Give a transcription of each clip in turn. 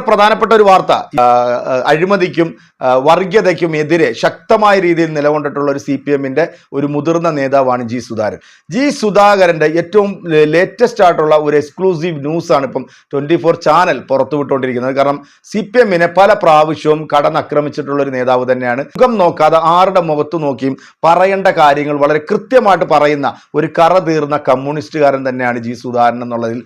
പ്രധാനപ്പെട്ട ഒരു വാർത്ത. അഴിമതിക്കും വർഗീയതയ്ക്കും എതിരെ ശക്തമായ രീതിയിൽ നിലകൊണ്ടിട്ടുള്ള ഒരു സി പി എമ്മിന്റെ ഒരു മുതിർന്ന നേതാവാണ് ജി സുധാകരൻ. ജി സുധാകരന്റെ ഏറ്റവും ലേറ്റസ്റ്റ് ആയിട്ടുള്ള ഒരു എക്സ്ക്ലൂസീവ് ന്യൂസ് ആണ് ഇപ്പം ട്വന്റി ഫോർ ചാനൽ പുറത്തുവിട്ടുകൊണ്ടിരിക്കുന്നത്. കാരണം സി പി എമ്മിനെ പല പ്രാവശ്യവും കടന്നാക്രമിച്ചിട്ടുള്ള ഒരു നേതാവ് തന്നെയാണ്. മുഖം നോക്കാതെ ആരുടെ മുഖത്ത് നോക്കിയും പറയേണ്ട കാര്യങ്ങൾ വളരെ കൃത്യമായിട്ട് പറയുന്ന ഒരു കറ തീർന്ന കമ്മ്യൂണിസ്റ്റുകാരൻ തന്നെയാണ് ജി സുധാകരൻ എന്നുള്ളതിൽ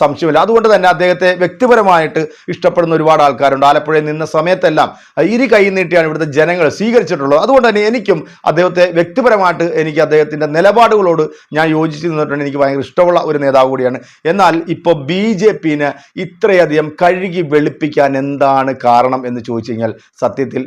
സംശയമില്ല. അതുകൊണ്ട് തന്നെ അദ്ദേഹത്തെ വ്യക്തിപരമായിട്ട് ഇഷ്ടപ്പെടുന്ന ഒരുപാട് ആൾക്കാരുണ്ട്. ആലപ്പുഴയിൽ നിന്ന സമയത്തെല്ലാം ഇരി കൈ നീട്ടിയാണ് ഇവിടുത്തെ ജനങ്ങൾ സ്വീകരിച്ചിട്ടുള്ളത്. അതുകൊണ്ട് തന്നെ എനിക്കും അദ്ദേഹത്തെ വ്യക്തിപരമായിട്ട് എനിക്ക് അദ്ദേഹത്തിന്റെ നിലപാടുകളോട് ഞാൻ യോജിച്ച് നിന്നിട്ടുണ്ട്. എനിക്ക് ഭയങ്കര ഇഷ്ടമുള്ള ഒരു നേതാവ് കൂടിയാണ്. എന്നാൽ ഇപ്പോൾ ബി ജെ ഇത്രയധികം കഴുകി വെളുപ്പിക്കാൻ എന്താണ് കാരണം എന്ന് ചോദിച്ചു കഴിഞ്ഞാൽ സത്യത്തിൽ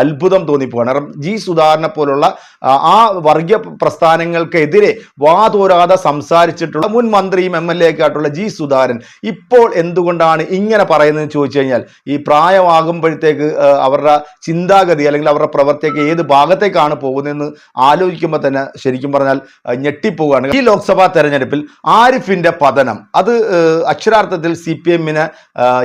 അത്ഭുതം തോന്നിപ്പോവാണ്. കാരണം ജി സുധാകരനെ പോലുള്ള ആ, വർഗീയ പ്രസ്ഥാനങ്ങൾക്കെതിരെ വാതോരാതെ സംസാരിച്ചിട്ടുള്ള മുൻ മന്ത്രിയും എം എൽ എ ഒക്കെ ആയിട്ടുള്ള ജി സുധാകരൻ ഇപ്പോൾ എന്തുകൊണ്ടാണ് ഇങ്ങനെ പറയുന്നതെന്ന് ചോദിച്ചു കഴിഞ്ഞാൽ ഈ പ്രായമാകുമ്പോഴത്തേക്ക് അവരുടെ ചിന്താഗതി അല്ലെങ്കിൽ അവരുടെ പ്രവർത്തിയൊക്കെ ഏത് ഭാഗത്തേക്കാണ് പോകുന്നതെന്ന് ആലോചിക്കുമ്പോൾ തന്നെ ശരിക്കും പറഞ്ഞാൽ ഞെട്ടിപ്പോവുകയാണ്. ഈ ലോക്സഭാ തെരഞ്ഞെടുപ്പിൽ ആരിഫിന്റെ പതനം അത് അക്ഷരാർത്ഥത്തിൽ സി പി എമ്മിനെ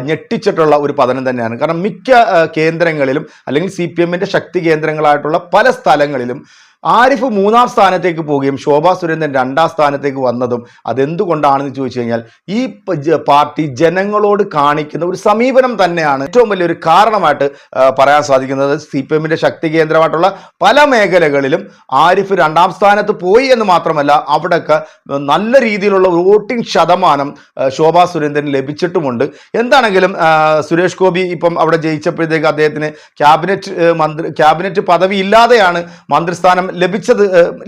ഞെട്ടിച്ചിട്ടുള്ള ഒരു പതനം തന്നെയാണ്. കാരണം മിക്ക കേന്ദ്രങ്ങളിലും അല്ലെങ്കിൽ സി പി എമ്മിന്റെ ശക്തി കേന്ദ്രങ്ങളായിട്ടുള്ള പല സ്ഥലങ്ങളിലും ആരിഫ് മൂന്നാം സ്ഥാനത്തേക്ക് പോവുകയും ശോഭാ സുരേന്ദ്രൻ രണ്ടാം സ്ഥാനത്തേക്ക് വന്നതും അതെന്തുകൊണ്ടാണെന്ന് ചോദിച്ചു കഴിഞ്ഞാൽ ഈ പാർട്ടി ജനങ്ങളോട് കാണിക്കുന്ന ഒരു സമീപനം തന്നെയാണ് ഏറ്റവും വലിയൊരു കാരണമായിട്ട് പറയാൻ സാധിക്കുന്നത്. സി പി എമ്മിന്റെ ശക്തി കേന്ദ്രമായിട്ടുള്ള പല മേഖലകളിലും ആരിഫ് രണ്ടാം സ്ഥാനത്ത് പോയി എന്ന് മാത്രമല്ല അവിടെയൊക്കെ നല്ല രീതിയിലുള്ള വോട്ടിംഗ് ശതമാനം ശോഭാ സുരേന്ദ്രന് ലഭിച്ചിട്ടുമുണ്ട്. എന്താണെങ്കിലും സുരേഷ് ഗോപി ഇപ്പം അവിടെ ജയിച്ചപ്പോഴത്തേക്ക് അദ്ദേഹത്തിന് ക്യാബിനറ്റ് മന്ത്രി ക്യാബിനറ്റ് പദവി ഇല്ലാതെയാണ് മന്ത്രിസ്ഥാനം ലഭിച്ചത്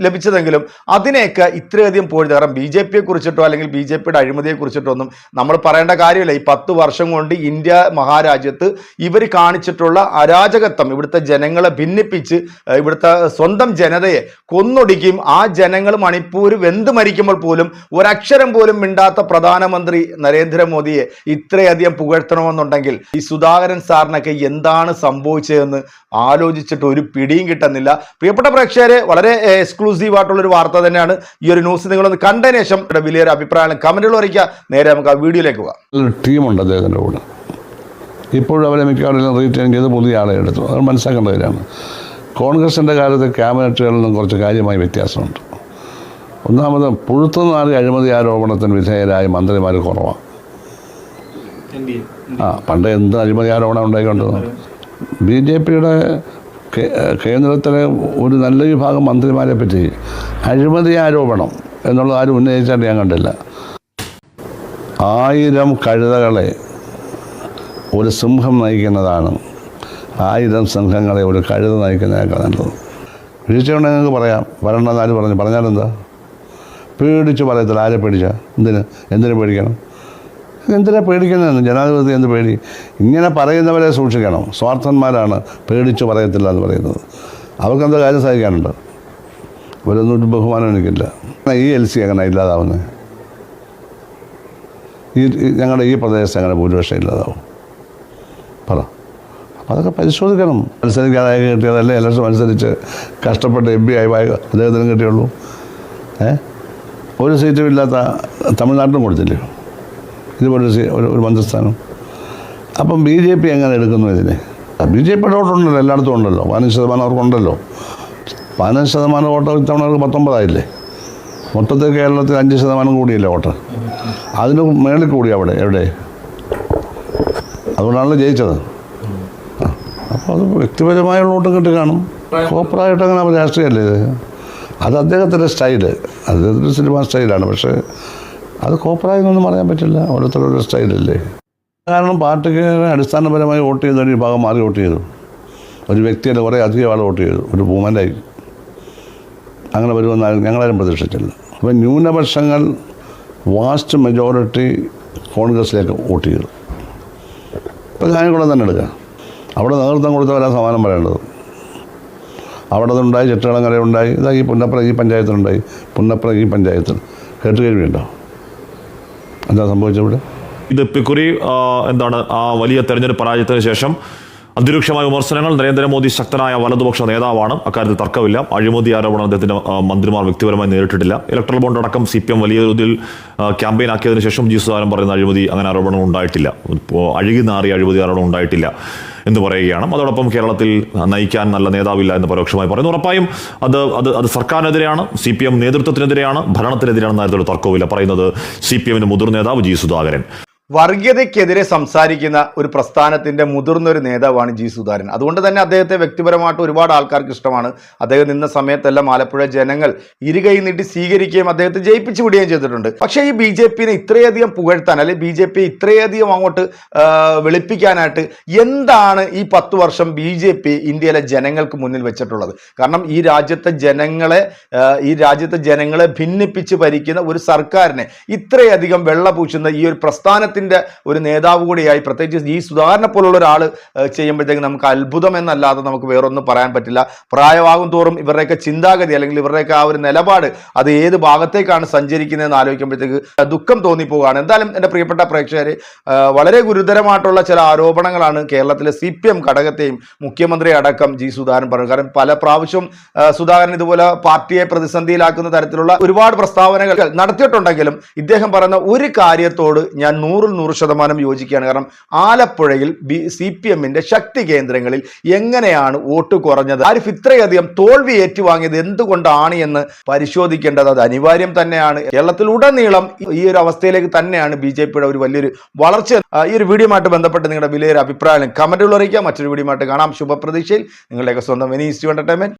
ലഭിച്ചതെങ്കിലും അതിനെയൊക്കെ ഇത്രയധികം പോയി കാരണം ബി ജെ പിയെ കുറിച്ചിട്ടോ അല്ലെങ്കിൽ ബി ജെ പിയുടെ അഴിമതിയെ കുറിച്ചിട്ടോ ഒന്നും നമ്മൾ പറയേണ്ട കാര്യമില്ല. ഈ പത്ത് വർഷം കൊണ്ട് ഇന്ത്യ മഹാരാജ്യത്ത് ഇവർ കാണിച്ചിട്ടുള്ള അരാജകത്വം ഇവിടുത്തെ ജനങ്ങളെ ഭിന്നിപ്പിച്ച് ഇവിടുത്തെ സ്വന്തം ജനതയെ കൊന്നൊടിക്കും ആ ജനങ്ങൾ മണിപ്പൂർ വെന്ത് മരിക്കുമ്പോൾ പോലും ഒരക്ഷരം പോലും മിണ്ടാത്ത പ്രധാനമന്ത്രി നരേന്ദ്രമോദിയെ ഇത്രയധികം പുകഴ്ത്തണമെന്നുണ്ടെങ്കിൽ ഈ സുധാകരൻ സാറിനൊക്കെ എന്താണ് സംഭവിച്ചതെന്ന് ആലോചിച്ചിട്ട് ഒരു പിടിയും കിട്ടുന്നില്ല. പ്രിയപ്പെട്ട പ്രേക്ഷകരെ വളരെ എക്സ്ക്ലൂസീവ് ആയിട്ടുള്ള ഒരു വാർത്ത തന്നെയാണ് ഈ ഒരു ന്യൂസ് നിങ്ങളൊന്ന് കണ്ടതിന് ശേഷം ഇവിടെ വലിയൊരു അഭിപ്രായം കമന്റുകൾ അറിയിക്കുക. നേരെ നമുക്ക് ആ വീഡിയോയിലേക്ക് പോകാം. ടീമുണ്ട് അദ്ദേഹത്തിന്റെ കൂടെ. ഇപ്പോഴും അവരെ മിക്കവാറും റീറ്റെയിൻ ചെയ്ത് പുതിയ ആളെ എടുത്തു. അത് മനസ്സിലാക്കേണ്ട കാര്യമാണ്. കോൺഗ്രസിന്റെ കാലത്ത് ക്യാബിനറ്റുകളിൽ നിന്നും കുറച്ച് കാര്യമായി വ്യത്യാസമുണ്ട്. ഒന്നാമത് പുഴുത്തുനാട് അഴിമതി ആരോപണത്തിന് വിധേയരായ മന്ത്രിമാർ കുറവാണ് ആ പണ്ട് എന്ത് അഴിമതി ആരോപണം ഉണ്ടായിക്കൊണ്ടിരുന്നു? ബി ജെ പിയുടെ കേന്ദ്രത്തിലെ ഒരു നല്ല വിഭാഗം മന്ത്രിമാരെ പറ്റി അഴിമതി ആരോപണം എന്നുള്ളത് ആരും ഉന്നയിച്ചായിട്ട് ഞാൻ കണ്ടില്ല. ആയിരം കഴുതകളെ ഒരു സിംഹം നയിക്കുന്നതാണ്. ആയിരം സിംഹങ്ങളെ ഒരു കഴുത നയിക്കുന്നതിനേക്കാൾ നല്ലത്. വീഴ്ചയുണ്ടെങ്കിൽ നിങ്ങൾക്ക് പറയാം. വരണ്ടെന്ന് ആര് പറഞ്ഞു? പറഞ്ഞാലെന്താ? പേടിച്ച് പറയത്തില്ല. ആരെ പേടിച്ചാൽ എന്തിന്? എന്തിനു പേടിക്കണം? എന്തിനാ പേടിക്കുന്നതെന്ന്? ജനാധിപത്യം എന്ത് പേടി? ഇങ്ങനെ പറയുന്നവരെ സൂക്ഷിക്കണം. സ്വാർത്ഥന്മാരാണ് പേടിച്ച് പറയത്തില്ല എന്ന് പറയുന്നത്. അവർക്കെന്താ കാര്യം സഹിക്കാനുണ്ട് അവരൊന്നും ബഹുമാനം എനിക്കില്ല. ഈ എൽ സി എങ്ങനെ ഇല്ലാതാവുന്നത് ഈ ഞങ്ങളുടെ ഈ പ്രദേശത്ത് അങ്ങനെ ഭൂരിപക്ഷം ഇല്ലാതാവും. പറ. അപ്പം അതൊക്കെ പരിശോധിക്കണം. മത്സരിക്കാതായി കിട്ടിയതല്ലേ? ഇലക്ഷൻ മത്സരിച്ച് കഷ്ടപ്പെട്ട് എം പി ആയി അദ്ദേഹത്തിന് കിട്ടിയുള്ളൂ. ഏ? ഒരു സീറ്റും ഇല്ലാത്ത തമിഴ്നാട്ടിലും കൊടുത്തില്ലേ? ഇതുപോലെ ഒരു ഒരു മന്ത്രിസ്ഥാനം. അപ്പം ബി ജെ പി എങ്ങനെ എടുക്കുന്നു ഇതിനെ? ബി ജെ പിയുടെ വോട്ടുണ്ടല്ലോ എല്ലായിടത്തും ഉണ്ടല്ലോ. പതിനഞ്ച് ശതമാനം അവർക്കുണ്ടല്ലോ പതിനഞ്ച് ശതമാനം വോട്ട് ഇത്തവണ അവർക്ക് പത്തൊമ്പതായില്ലേ? മൊത്തത്തിൽ കേരളത്തിൽ അഞ്ച് ശതമാനം കൂടിയല്ലേ വോട്ട്? അതിന് മേളിൽ കൂടി അവിടെ എവിടെ? അതുകൊണ്ടാണല്ലോ ജയിച്ചത്. അപ്പോൾ അത് വ്യക്തിപരമായ വോട്ടും കിട്ടി കാണും. കോപ്പറായിട്ട് അങ്ങനെ രാഷ്ട്രീയമല്ലേ ഇത്? അത് അദ്ദേഹത്തിന്റെ സ്റ്റൈൽ. അദ്ദേഹത്തിന്റെ സിനിമ സ്റ്റൈലാണ്. പക്ഷേ അത് കോപ്പറായെന്നൊന്നും പറയാൻ പറ്റില്ല. ഓരോരുത്തരുടെ സ്റ്റൈലല്ലേ. കാരണം പാർട്ടിക്ക് അടിസ്ഥാനപരമായി വോട്ട് ചെയ്ത ഒരു വിഭാഗം മാറി വോട്ട് ചെയ്തു. ഒരു വ്യക്തിയുടെ കുറേ അധികം ആൾ വോട്ട് ചെയ്തു. ഒരു മൂവ്മെന്റായി അങ്ങനെ വരുമെന്ന് ആരും- ഞങ്ങളാരും പ്രതീക്ഷിച്ചില്ല അപ്പോൾ ന്യൂനപക്ഷങ്ങൾ വാസ്റ്റ് മെജോറിറ്റി കോൺഗ്രസിലേക്ക് വോട്ട് ചെയ്തു. ഇപ്പോൾ കായംകുളം തന്നെ എടുക്കുക അവിടെ നേതൃത്വം കൊടുത്തവരാ സമാനം പറയേണ്ടത്. അവിടെ നിന്നുണ്ടായി ചെട്ടുകളങ്ങര ഉണ്ടായി ഇതാ ഈ പുന്നപ്ര ഈ പഞ്ചായത്തിലുണ്ടായി. പുന്നപ്ര ഈ പഞ്ചായത്തിൽ. കേട്ട് കേൾവിയുണ്ടോ? എന്താ സംഭവിച്ചത് ഇവിടെ? ഇത് പിക്കുറി എന്താണ് ആ വലിയ തെരഞ്ഞെടുപ്പ് പരാജയത്തിന് ശേഷം അതിരൂക്ഷമായ വിമർശനങ്ങൾ നരേന്ദ്രമോദി ശക്തനായ വലതുപക്ഷ നേതാവാണ്. അക്കാര്യത്തിൽ തർക്കമില്ല. അഴിമതി ആരോപണം അദ്ദേഹത്തിന്റെ മന്ത്രിമാർ വ്യക്തിപരമായി നേരിട്ടിട്ടില്ല. ഇലക്ട്രൽ ബോണ്ട് അടക്കം സി പി എം വലിയ തോതിൽ ക്യാമ്പയിൻ ആക്കിയതിനു ശേഷം ജി സുധാരൻ പറയുന്ന അഴിമതി അങ്ങനെ ആരോപണം ഉണ്ടായിട്ടില്ല. അഴുകി നാറിയ അഴിമതി ആരോപണം ഉണ്ടായിട്ടില്ല. എന്ന് പറയുകയാണ്. അതോടൊപ്പം കേരളത്തിൽ നയിക്കാൻ നല്ല നേതാവില്ല എന്ന് പരോക്ഷമായി പറയുന്നു. ഉറപ്പായും അത് അത് അത് സർക്കാരിനെതിരെയാണ് സി പി എം നേതൃത്വത്തിനെതിരെയാണ് ഭരണത്തിനെതിരെയാണ് നേരത്തെ തർക്കവുമില്ല. പറയുന്നത് സി പി എമ്മിന്റെ മുതിർന്ന നേതാവ് ജി സുധാകരൻ. വർഗീയതയ്ക്കെതിരെ സംസാരിക്കുന്ന ഒരു പ്രസ്ഥാനത്തിന്റെ മുതിർന്ന ഒരു നേതാവാണ് ജി സുധാരൻ. അതുകൊണ്ട് തന്നെ അദ്ദേഹത്തെ വ്യക്തിപരമായിട്ട് ഒരുപാട് ആൾക്കാർക്ക് ഇഷ്ടമാണ്. അദ്ദേഹം നിന്ന സമയത്തെല്ലാം ആലപ്പുഴ ജനങ്ങൾ ഇരുകൈ നീട്ടി സ്വീകരിക്കുകയും അദ്ദേഹത്തെ ജയിപ്പിച്ചു വിടുകയും ചെയ്തിട്ടുണ്ട്. പക്ഷേ ഈ ബി ജെ പിനെ ഇത്രയധികം പുകഴ്ത്താൻ അല്ലെങ്കിൽ ബി ജെ പി ഇത്രയധികം അങ്ങോട്ട് വെളുപ്പിക്കാനായിട്ട് എന്താണ് ഈ പത്ത് വർഷം ബി ജെ പി ഇന്ത്യയിലെ ജനങ്ങൾക്ക് മുന്നിൽ വെച്ചിട്ടുള്ളത്? കാരണം ഈ രാജ്യത്തെ ജനങ്ങളെ ഈ രാജ്യത്തെ ജനങ്ങളെ ഭിന്നിപ്പിച്ച് ഭരിക്കുന്ന ഒരു സർക്കാരിനെ ഇത്രയധികം വെള്ളപൂശുന്ന ഈ ഒരു പ്രസ്ഥാനത്തിന്റെ ഒരു നേതാവ് കൂടിയായി പ്രത്യേകിച്ച് ഈ സുധാകരനെ പോലുള്ള ഒരാൾ ചെയ്യുമ്പോഴത്തേക്ക് നമുക്ക് അത്ഭുതം എന്നല്ലാതെ നമുക്ക് വേറൊന്നും പറയാൻ പറ്റില്ല. പ്രായമാകും തോറും ഇവരുടെയൊക്കെ ചിന്താഗതി അല്ലെങ്കിൽ ഇവരുടെയൊക്കെ ആ ഒരു നിലപാട് അത് ഏത് ഭാഗത്തേക്കാണ് സഞ്ചരിക്കുന്നതെന്ന് ആലോചിക്കുമ്പോഴത്തേക്ക് ദുഃഖം തോന്നിപ്പോവുകയാണ്. എന്തായാലും എന്റെ പ്രിയപ്പെട്ട പ്രേക്ഷകരെ വളരെ ഗുരുതരമായിട്ടുള്ള ചില ആരോപണങ്ങളാണ് കേരളത്തിലെ സി പി എം ഘടകത്തെയും മുഖ്യമന്ത്രി അടക്കം ജി സുധാകരൻ പറഞ്ഞു കാരണം പല പ്രാവശ്യം സുധാകരൻ ഇതുപോലെ പാർട്ടിയെ പ്രതിസന്ധിയിലാക്കുന്ന തരത്തിലുള്ള ഒരുപാട് പ്രസ്താവനകൾ നടത്തിയിട്ടുണ്ടെങ്കിലും ഇദ്ദേഹം പറയുന്ന ഒരു കാര്യത്തോട് ഞാൻ നൂറിൽ നൂറ് ശതമാനം യോജിക്കുകയാണ്. കാരണം ആലപ്പുഴയിൽ ബി സി പി എമ്മിന്റെ ശക്തി കേന്ദ്രങ്ങളിൽ എങ്ങനെയാണ് വോട്ട് കുറഞ്ഞത്? ആരിഫ് ഇത്രയധികം തോൽവി ഏറ്റുവാങ്ങിയത് എന്തുകൊണ്ടാണ് എന്ന് പരിശോധിക്കേണ്ടത് അത് അനിവാര്യം തന്നെയാണ്. കേരളത്തിൽ ഉടനീളം ഈ ഒരു അവസ്ഥയിലേക്ക് തന്നെയാണ് ബി ജെ പിയുടെ ഒരു വലിയൊരു വളർച്ച. ഈ ഒരു വീഡിയോമായിട്ട് ബന്ധപ്പെട്ട് നിങ്ങളുടെ വിലയൊരു അഭിപ്രായം കമന്റുകൾ അറിയിക്കാം മറ്റൊരു വീഡിയോ കാണാം. ശുഭപ്രതീക്ഷയിൽ. നിങ്ങളുടെയൊക്കെ സ്വന്തം വെനീസ് എന്റർടൈൻമെന്റ്